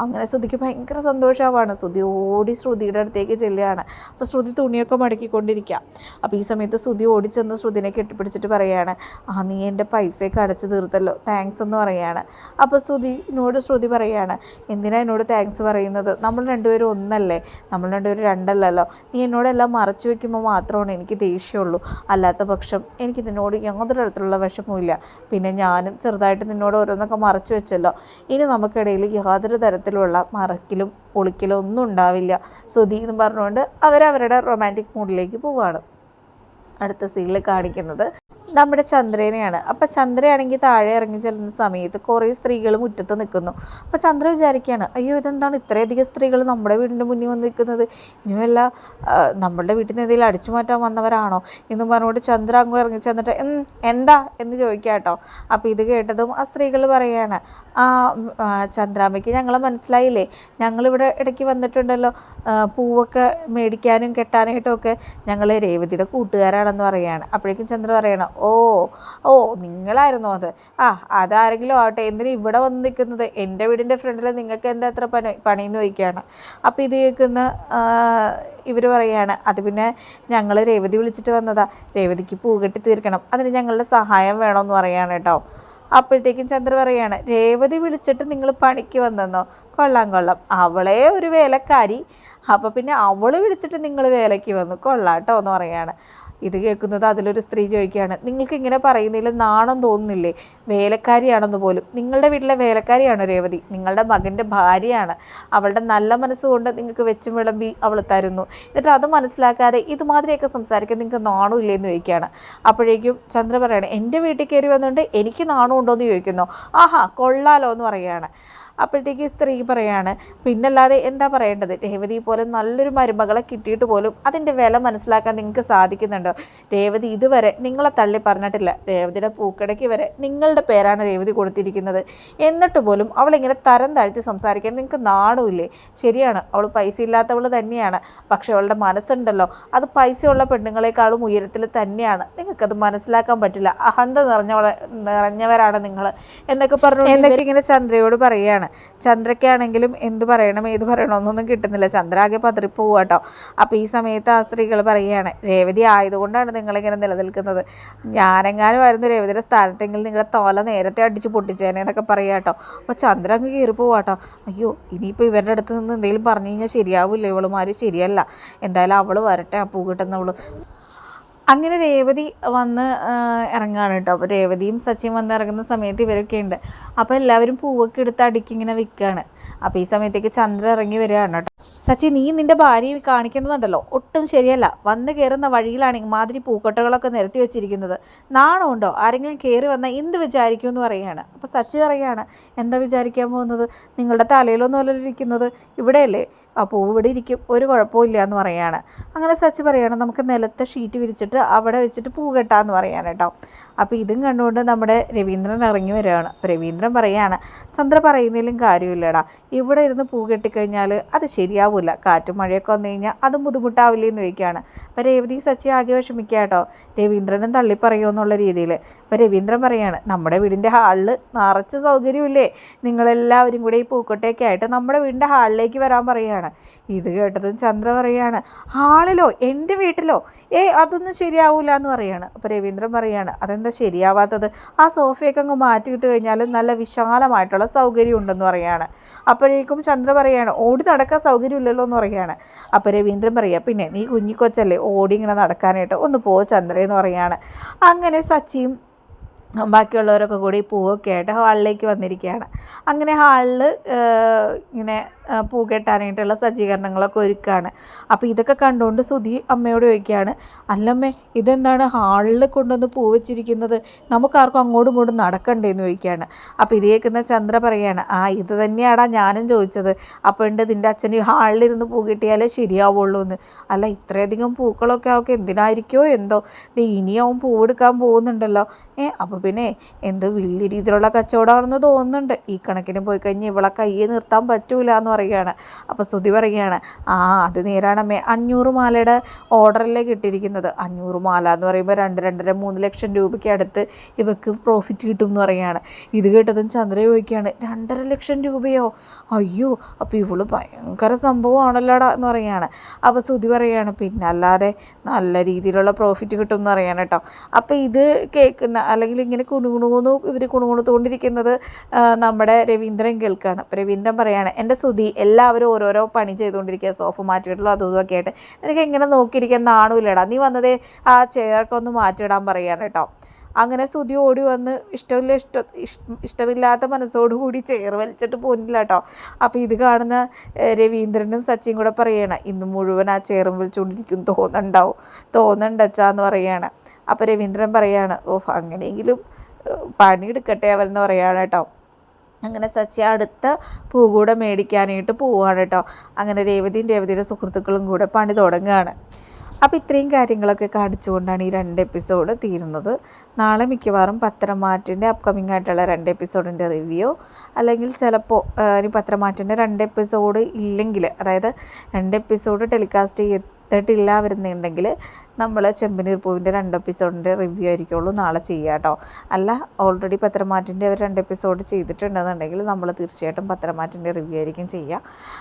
അങ്ങനെ ശ്രുതിക്ക് ഭയങ്കര സന്തോഷമാണ്. ശ്രുതി ഓടി ശ്രുതിയുടെ അടുത്തേക്ക് ചെല്ലുകയാണ്. അപ്പോൾ ശ്രുതി തുണിയൊക്കെ മടക്കിക്കൊണ്ടിരിക്കുക അപ്പോൾ ഈ സമയത്ത് ശ്രുതി ഓടിച്ചെന്ന് ശ്രുതിനെ കെട്ടിപ്പിടിച്ചിട്ട് പറയുകയാണ് ആ നീ എന്റെ പൈസയൊക്കെ അടച്ചു തീർത്തല്ലോ താങ്ക്സ് എന്ന് പറയുകയാണ് അപ്പോൾ ശ്രുതിനോട് ശ്രുതി പറയുകയാണ് എന്തിനാ എന്നോട് താങ്ക്സ് പറയുന്നത്? നമ്മൾ രണ്ടുപേരും ഒന്നല്ലേ? നമ്മൾ രണ്ടുപേരും രണ്ടല്ലല്ലോ? നീ എന്നോടെല്ലാം മറച്ചു വെക്കുമ്പോൾ മാത്രമാണ് എനിക്ക് ദേഷ്യമുള്ളൂ. അല്ലാത്ത പക്ഷം എനിക്ക് നിന്നോട് യാതൊരു തരത്തിലുള്ള വിഷമവും പിന്നെ ഞാനും ചെറുതായിട്ട് നിന്നോട് ഓരോന്നൊക്കെ മറച്ചു വെച്ചല്ലോ. ഇനി നമുക്കിടയിൽ യാതൊരു തരത്തിലുള്ള മറക്കിലും ഒളിക്കലോ ഒന്നും ഉണ്ടാവില്ല. സുധി എന്ന് പറഞ്ഞുകൊണ്ട് അവരവരുടെ റൊമാന്റിക് മൂഡിലേക്ക് പോവുകയാണ് അടുത്ത സീനിൽ കാണിക്കുന്നത് നമ്മുടെ ചന്ദ്രനെയാണ്. അപ്പം ചന്ദ്രയാണെങ്കിൽ താഴെ ഇറങ്ങി ചെല്ലുന്ന സമയത്ത് കുറേ സ്ത്രീകൾ മുറ്റത്ത് നിൽക്കുന്നു. അപ്പം ചന്ദ്ര വിചാരിക്കുകയാണ് അയ്യോ ഇതെന്താണ് ഇത്രയധികം സ്ത്രീകൾ നമ്മുടെ വീടിന്റെ മുന്നിൽ വന്ന് നിൽക്കുന്നത്? ഇനിയുമല്ല നമ്മളുടെ വീട്ടിൽ നിന്ന് എന്തെങ്കിലും അടിച്ചു മാറ്റാൻ വന്നവരാണോ? എന്ന് പറഞ്ഞുകൊണ്ട് ചന്ദ്ര അങ്ങ് ഇറങ്ങി ചെന്നിട്ട് എന്താ? എന്ന് ചോദിക്കാം കേട്ടോ. അപ്പോൾ ഇത് കേട്ടതും ആ സ്ത്രീകൾ പറയുകയാണ് ആ, ചന്ദ്രാമ്മയ്ക്ക് ഞങ്ങളെ മനസ്സിലായില്ലേ? ഞങ്ങളിവിടെ ഇടയ്ക്ക് വന്നിട്ടുണ്ടല്ലോ പൂവൊക്കെ മേടിക്കാനും കെട്ടാനായിട്ടും ഒക്കെ ഞങ്ങൾ രേവതിയുടെ കൂട്ടുകാരാണെന്ന് പറയുകയാണ്. അപ്പോഴേക്കും ചന്ദ്ര പറയണം ഓ ഓ നിങ്ങളായിരുന്നോ അത്? ആ അതാരെങ്കിലും ആവട്ടെ എന്തിനും ഇവിടെ വന്ന് നിൽക്കുന്നത്? എന്റെ വീടിന്റെ ഫ്രണ്ടിൽ നിങ്ങൾക്ക് എന്താ അത്ര പണി പണിയെന്ന് ചോദിക്കുകയാണ്. അപ്പോൾ ഇത് കേൾക്കുന്ന ഇവർ പറയുകയാണ് അത് പിന്നെ ഞങ്ങൾ രേവതി വിളിച്ചിട്ട് വന്നതാ. രേവതിക്ക് പൂ കെട്ടി തീർക്കണം. അതിന് ഞങ്ങളുടെ സഹായം വേണമെന്ന് പറയുകയാണ് കേട്ടോ. അപ്പോഴത്തേക്കും ചന്ദ്ര പറയുകയാണ് രേവതി വിളിച്ചിട്ട് നിങ്ങൾ പണിക്ക് വന്നെന്നോ? കൊള്ളാം കൊള്ളാം. അവളെ ഒരു വേലക്കാരി. അപ്പോൾ പിന്നെ അവൾ വിളിച്ചിട്ട് നിങ്ങൾ വേലയ്ക്ക് വന്നു. കൊള്ളാം കേട്ടോ എന്ന് പറയാണ് ഇത് കേൾക്കുന്നത് അതിലൊരു സ്ത്രീ ചോദിക്കുകയാണ് നിങ്ങൾക്ക് ഇങ്ങനെ പറയുന്നതിൽ നാണം തോന്നുന്നില്ലേ? വേലക്കാരിയാണെന്ന് പോലും. നിങ്ങളുടെ വീട്ടിലെ വേലക്കാരിയാണ് രേവതി? നിങ്ങളുടെ മകന്റെ ഭാര്യയാണ്. അവളുടെ നല്ല മനസ്സുകൊണ്ട് നിങ്ങൾക്ക് വെച്ചും വിളമ്പി അവൾ തരുന്നു. എന്നിട്ട് അത് മനസ്സിലാക്കാതെ ഇതുമാതിരിയൊക്കെ സംസാരിക്കാൻ നിങ്ങൾക്ക് നാണമില്ലേ എന്ന് ചോദിക്കുകയാണ്. അപ്പോഴേക്കും ചന്ദ്ര പറയുകയാണ് എന്റെ വീട്ടിൽ കയറി വന്നുകൊണ്ട് എനിക്ക് നാണമുണ്ടോ എന്ന് ചോദിക്കുന്നു. ആഹാ കൊള്ളാലോ എന്ന് പറയുകയാണ്. അപ്പോഴത്തേക്ക് സ്ത്രീ പറയാണ് പിന്നല്ലാതെ എന്താ പറയേണ്ടത്? രേവതി പോലെ നല്ലൊരു മരുമകളെ കിട്ടിയിട്ട് പോലും അതിന്റെ വില മനസ്സിലാക്കാൻ നിങ്ങൾക്ക് സാധിക്കുന്നുണ്ടോ? രേവതി ഇതുവരെ നിങ്ങളെ തള്ളി പറഞ്ഞിട്ടില്ല. രേവതിയുടെ പൂക്കടയ്ക്ക് വരെ നിങ്ങളുടെ പേരാണ് രേവതി കൊടുത്തിരിക്കുന്നത്. എന്നിട്ട് പോലും അവളിങ്ങനെ തരം താഴ്ത്തി സംസാരിക്കാൻ നിങ്ങൾക്ക് നാണുമില്ലേ? ശരിയാണ് അവൾ പൈസ ഇല്ലാത്തവൾ തന്നെയാണ്. പക്ഷേ അവളുടെ മനസ്സുണ്ടല്ലോ. അത് പൈസയുള്ള പെണ്ണുങ്ങളെക്കാളും ഉയരത്തിൽ തന്നെയാണ്. നിങ്ങൾക്കത് മനസ്സിലാക്കാൻ പറ്റില്ല. അഹന്ത നിറഞ്ഞവളെ നിറഞ്ഞവരാണ് നിങ്ങൾ എന്നൊക്കെ പറഞ്ഞു എന്നൊക്കെ ഇങ്ങനെ ചന്ദ്രയോട് പറയുകയാണ്. ചന്ദ്രയ്ക്കാണെങ്കിലും എന്ത് പറയണം ഏത് പറയണമെന്നൊന്നും കിട്ടുന്നില്ല. ചന്ദ്ര ആകെ പതറിപ്പോവുക കേട്ടോ അപ്പോൾ ഈ സമയത്ത് ആ സ്ത്രീകൾ പറയുകയാണ് രേവതി ആയതുകൊണ്ടാണ് നിങ്ങളിങ്ങനെ നിലനിൽക്കുന്നത്. ഞാനെങ്ങാനും ആയിരുന്നു രേവതിയുടെ സ്ഥാനത്തെങ്കിൽ നിങ്ങളുടെ തോല നേരത്തെ അടിച്ച് പൊട്ടിച്ചേനെ എന്നൊക്കെ പറയാം കേട്ടോ അപ്പോൾ ചന്ദ്ര അങ്ങ് കയറി പോവാട്ടോ അയ്യോ ഇനിയിപ്പോൾ ഇവരുടെ അടുത്ത് നിന്ന് എന്തെങ്കിലും പറഞ്ഞു കഴിഞ്ഞാൽ ശരിയാവില്ല? ഇവളുമാർ ശരിയല്ല. എന്തായാലും അവൾ വരട്ടെ ആ പൂ കിട്ടുന്നവൾ അങ്ങനെ രേവതി വന്ന് ഇറങ്ങുകയാണ് കേട്ടോ. അപ്പോൾ രേവതിയും സച്ചിൻ വന്ന് ഇറങ്ങുന്ന സമയത്ത് ഇവരൊക്കെ ഉണ്ട്. അപ്പോൾ എല്ലാവരും പൂവൊക്കെ എടുത്ത് അടുക്കി ഇങ്ങനെ വിൽക്കുകയാണ് അപ്പോൾ ഈ സമയത്തേക്ക് ചന്ദ്ര ഇറങ്ങി വരികയാണ് കേട്ടോ. സച്ചി നീ നിന്റെ ഭാര്യയെ കാണിക്കുന്നതുണ്ടല്ലോ. ഒട്ടും ശരിയല്ല. വന്ന് കയറുന്ന വഴിയിലാണ് ഇമാതിരി പൂക്കൊട്ടകളൊക്കെ നിരത്തി വെച്ചിരിക്കുന്നത്. നാണമുണ്ടോ ആരെങ്കിലും കയറി വന്നാൽ എന്ത് വിചാരിക്കും എന്ന് പറയുകയാണ്. അപ്പോൾ സച്ചി പറയുകയാണ് എന്താ വിചാരിക്കാൻ പോകുന്നത്? നിങ്ങളുടെ തലയിലൊന്നും അല്ലല്ലോ ഇരിക്കുന്നത്. ഇവിടെയല്ലേ? ആ പൂവ് ഇവിടെ ഇരിക്കും. ഒരു കുഴപ്പമില്ല എന്ന് പറയാണ്. അങ്ങനെ സച്ചി പറയാണ് നമുക്ക് നിലത്തെ ഷീറ്റ് വിരിച്ചിട്ട് അവിടെ വെച്ചിട്ട് പൂ കെട്ടാന്ന് പറയാണ് കേട്ടോ അപ്പോൾ ഇതും കണ്ടുകൊണ്ട് നമ്മുടെ രവീന്ദ്രൻ ഇറങ്ങി വരികയാണ്. അപ്പോൾ രവീന്ദ്രൻ പറയാണ് ചന്ദ്ര പറയുന്നതിലും കാര്യമില്ലടാ. ഇവിടെ ഇരുന്ന് പൂ കെട്ടിക്കഴിഞ്ഞാൽ അത് ശരിയാവില്ല കാറ്റും മഴയൊക്കെ വന്നു കഴിഞ്ഞാൽ അതും ബുദ്ധിമുട്ടാവില്ലേ എന്ന് ചോദിക്കുകയാണ്. അപ്പോൾ രേവതി സച്ചി ആകെ വിഷമിക്കുക കേട്ടോ രവീന്ദ്രനും തള്ളി എന്നുള്ള രീതിയിൽ അപ്പോൾ രവീന്ദ്രൻ പറയാണ് നമ്മുടെ വീടിന്റെ ഹാളിൽ നിറച്ച് സൗകര്യമില്ലേ? നിങ്ങളെല്ലാവരും കൂടെ ഈ പൂക്കൊട്ടയൊക്കെ ആയിട്ട് നമ്മുടെ വീടിന്റെ ഹാളിലേക്ക് വരാൻ പറയുകയാണ് ഇത് കേട്ടതും ചന്ദ്ര പറയുകയാണ് ആളിലോ? എന്റെ വീട്ടിലോ? ഏ അതൊന്നും ശരിയാവൂല എന്ന് പറയാണ്. അപ്പോൾ രവീന്ദ്രൻ പറയാണ് അതെന്താ ശരിയാവാത്തത്? ആ സോഫയൊക്കെ അങ്ങ് മാറ്റിയിട്ട് കഴിഞ്ഞാൽ നല്ല വിശാലമായിട്ടുള്ള സൗകര്യം ഉണ്ടെന്ന് പറയാണ്. അപ്പോഴേക്കും ചന്ദ്ര പറയാണ് ഓടി നടക്കാൻ സൗകര്യമില്ലല്ലോ എന്ന് പറയാണ്. അപ്പോൾ രവീന്ദ്രൻ പറയുക പിന്നെ നീ കുഞ്ഞിക്കൊച്ചല്ലേ ഓടി ഇങ്ങനെ നടക്കാനായിട്ട് ഒന്ന് പോ ചന്ദ്ര എന്ന് പറയാണ്. അങ്ങനെ സച്ചിയും ബാക്കിയുള്ളവരൊക്കെ കൂടി പൂവൊക്കെ ആയിട്ട് ഹാളിലേക്ക് വന്നിരിക്കുകയാണ്. അങ്ങനെ ഹാളിൽ ഇങ്ങനെ പൂ കെട്ടാനായിട്ടുള്ള സജ്ജീകരണങ്ങളൊക്കെ ഒരുക്കുകയാണ് അപ്പോൾ ഇതൊക്കെ കണ്ടുകൊണ്ട് സുധി അമ്മയോട് ചോദിക്കുകയാണ് അല്ലമ്മേ ഇതെന്താണ് ഹാളിൽ കൊണ്ടുവന്ന് പൂ വെച്ചിരിക്കുന്നത്? നമുക്കാർക്കും അങ്ങോട്ടും ഇങ്ങോട്ടും നടക്കണ്ടേന്ന് ചോദിക്കുകയാണ്. അപ്പോൾ ഇത് കേൾക്കുന്ന ചന്ദ്ര പറയുകയാണ് ആ ഇത് തന്നെയാടാ ഞാനും ചോദിച്ചത്. അപ്പോൾ ഉണ്ട് നിന്റെ അച്ഛന് ഹാളിലിരുന്ന് പൂ കിട്ടിയാലേ ശരിയാവുള്ളൂ എന്ന്. അല്ല ഇത്രയധികം പൂക്കളൊക്കെ അവൾക്ക് എന്തിനായിരിക്കോ എന്തോ. നീ ഇനിയാവും പൂവെടുക്കാൻ പോകുന്നുണ്ടല്ലോ. ഏ അപ്പോൾ പിന്നെ എന്തോ വലിയ രീതിയിലുള്ള കച്ചവടമാണെന്ന് തോന്നുന്നുണ്ട്. ഈ കണക്കിന് പോയി കഴിഞ്ഞാൽ ഇവളെ കയ്യെ നിർത്താൻ പറ്റൂല എന്ന് പറയുകയാണ്. അപ്പോൾ സ്തുതി പറയുകയാണ് ആ അത് നേരാണമ്മേ അഞ്ഞൂറ് മാലയുടെ ഓർഡറല്ലേ കിട്ടിയിരിക്കുന്നത്? അഞ്ഞൂറ് മാല എന്ന് പറയുമ്പോൾ രണ്ട് രണ്ടര മൂന്ന് ലക്ഷം രൂപയ്ക്ക് അടുത്ത് ഇവക്ക് പ്രോഫിറ്റ് കിട്ടും എന്ന് പറയുകയാണ്. ഇത് കേട്ടതും ചന്ദ്ര ചോദിക്കുകയാണ് രണ്ടര ലക്ഷം രൂപയോ? അയ്യോ അപ്പോൾ ഇവൾ ഭയങ്കര സംഭവമാണല്ലോടാ എന്ന് പറയുകയാണ്. അപ്പോൾ സ്തുതി പറയുകയാണ് പിന്നെ അല്ലാതെ നല്ല രീതിയിലുള്ള പ്രോഫിറ്റ് കിട്ടും എന്ന് പറയാണ് കേട്ടോ. അപ്പോൾ ഇത് കേൾക്കുന്ന അല്ലെങ്കിൽ ഇങ്ങനെ കുണുകുണുകുന്നു ഇവർ കുണുകുണുത്തുകൊണ്ടിരിക്കുന്നത് നമ്മുടെ രവീന്ദ്രൻ കേൾക്കുകയാണ് അപ്പോൾ രവീന്ദ്രൻ പറയുകയാണ് എന്റെ സ്തുതി എല്ലാവരും ഓരോരോ പണി ചെയ്തുകൊണ്ടിരിക്കുക സോഫ മാറ്റിയിട്ടുള്ള അതും ഇതൊക്കെ ആയിട്ട്. നിനക്ക് എങ്ങനെ നോക്കിയിരിക്കാൻ നാണുമില്ലടാ. നീ വന്നതേ ആ ചെയർക്ക് ഒന്ന് മാറ്റിയിടാൻ പറയുകയാണ് കേട്ടോ. അങ്ങനെ സുതി ഓടി വന്ന് ഇഷ്ടമില്ല ഇഷ്ട ഇഷ്ടമില്ലാത്ത മനസ്സോടുകൂടി ചെയർ വലിച്ചിട്ട് പോകുന്നില്ല കേട്ടോ. അപ്പോൾ ഇത് കാണുന്ന രവീന്ദ്രനും സച്ചിൻ കൂടെ പറയുകയാണ് ഇന്ന് മുഴുവൻ ആ ചെയറും വിളിച്ചുകൊണ്ടിരിക്കും തോന്നുന്നുണ്ടാവും. തോന്നുന്നുണ്ടച്ചാന്ന് പറയാണ്. അപ്പോൾ രവീന്ദ്രൻ പറയാണ് ഓ അങ്ങനെയെങ്കിലും പണിയെടുക്കട്ടെ അവരെന്ന് പറയാണ് കേട്ടോ. അങ്ങനെ സച്ചി അടുത്ത പൂ കൂടെ മേടിക്കാനായിട്ട് പോവുകയാണ് കേട്ടോ. അങ്ങനെ രേവതിയും രേവതിയുടെ സുഹൃത്തുക്കളും കൂടെ പണി തുടങ്ങുകയാണ്. അപ്പോൾ ഇത്രയും കാര്യങ്ങളൊക്കെ കാണിച്ചുകൊണ്ടാണ് ഈ രണ്ട് എപ്പിസോഡ് തീരുന്നത്. നാളെ മിക്കവാറും പത്രമാറ്റിന്റെ അപ്കമിങ് ആയിട്ടുള്ള രണ്ട് എപ്പിസോഡിന്റെ റിവ്യൂ അല്ലെങ്കിൽ ചിലപ്പോൾ ഇനി പത്രമാറ്റിന്റെ രണ്ട് എപ്പിസോഡ് ഇല്ലെങ്കിൽ അതായത് രണ്ട് എപ്പിസോഡ് ടെലികാസ്റ്റ് ചെയ്തിട്ടില്ല വരുന്നുണ്ടെങ്കിൽ നമ്മൾ ചെമ്പനീർ പൂവിന്റെ രണ്ട് എപ്പിസോഡിന്റെ റിവ്യൂ ആയിരിക്കുള്ളൂ നാളെ ചെയ്യുക കേട്ടോ. അല്ല ഓൾറെഡി പത്രമാറ്റിന്റെ അവർ രണ്ട് എപ്പിസോഡ് ചെയ്തിട്ടുണ്ടെന്നുണ്ടെങ്കിൽ നമ്മൾ തീർച്ചയായിട്ടും പത്രമാറ്റിന്റെ റിവ്യൂ ആയിരിക്കും ചെയ്യുക.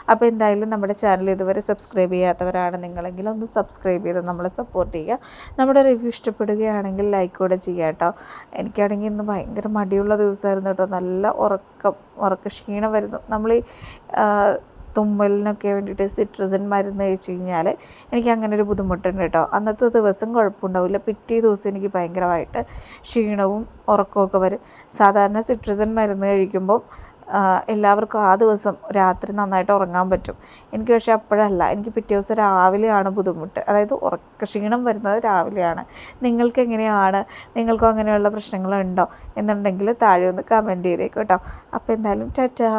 അപ്പോൾ എന്തായാലും നമ്മുടെ ചാനൽ ഇതുവരെ സബ്സ്ക്രൈബ് ചെയ്യാത്തവരാണ് നിങ്ങളെങ്കിൽ ഒന്ന് സബ്സ്ക്രൈബ് ചെയ്ത് നമ്മളെ സപ്പോർട്ട് ചെയ്യുക. നമ്മുടെ റിവ്യൂ ഇഷ്ടപ്പെടുകയാണെങ്കിൽ ലൈക്ക് കൂടെ ചെയ്യുക കേട്ടോ. എനിക്കാണെങ്കിൽ ഇന്ന് ഭയങ്കര മടിയുള്ള ദിവസമായിരുന്നു കേട്ടോ. നല്ല ഉറക്കം ഉറക്ക ക്ഷീണം വരുന്നു നമ്മൾ തുമ്മലിനൊക്കെ വേണ്ടിയിട്ട് സിട്രസിൻ മരുന്ന് കഴിച്ച് കഴിഞ്ഞാൽ എനിക്ക് അങ്ങനെ ഒരു ബുദ്ധിമുട്ടുണ്ട് കേട്ടോ. അന്നത്തെ ദിവസം കുഴപ്പമുണ്ടാവില്ല. പിറ്റേ ദിവസം എനിക്ക് ഭയങ്കരമായിട്ട് ക്ഷീണവും ഉറക്കമൊക്കെ വരും. സാധാരണ സിട്രസിൻ മരുന്ന് കഴിക്കുമ്പോൾ എല്ലാവർക്കും ആ ദിവസം രാത്രി നന്നായിട്ട് ഉറങ്ങാൻ പറ്റും. എനിക്ക് പക്ഷേ അപ്പോഴല്ല. എനിക്ക് പിറ്റേ ദിവസം രാവിലെയാണ് ബുദ്ധിമുട്ട്. അതായത് ഉറക്ക ക്ഷീണം വരുന്നത് രാവിലെയാണ്. നിങ്ങൾക്ക് എങ്ങനെയാണ്? നിങ്ങൾക്കും അങ്ങനെയുള്ള പ്രശ്നങ്ങളുണ്ടോ? എന്നുണ്ടെങ്കിൽ താഴെ ഒന്ന് കമന്റ് ചെയ്തേക്കും കേട്ടോ. അപ്പോൾ എന്തായാലും ടാറ്റാ.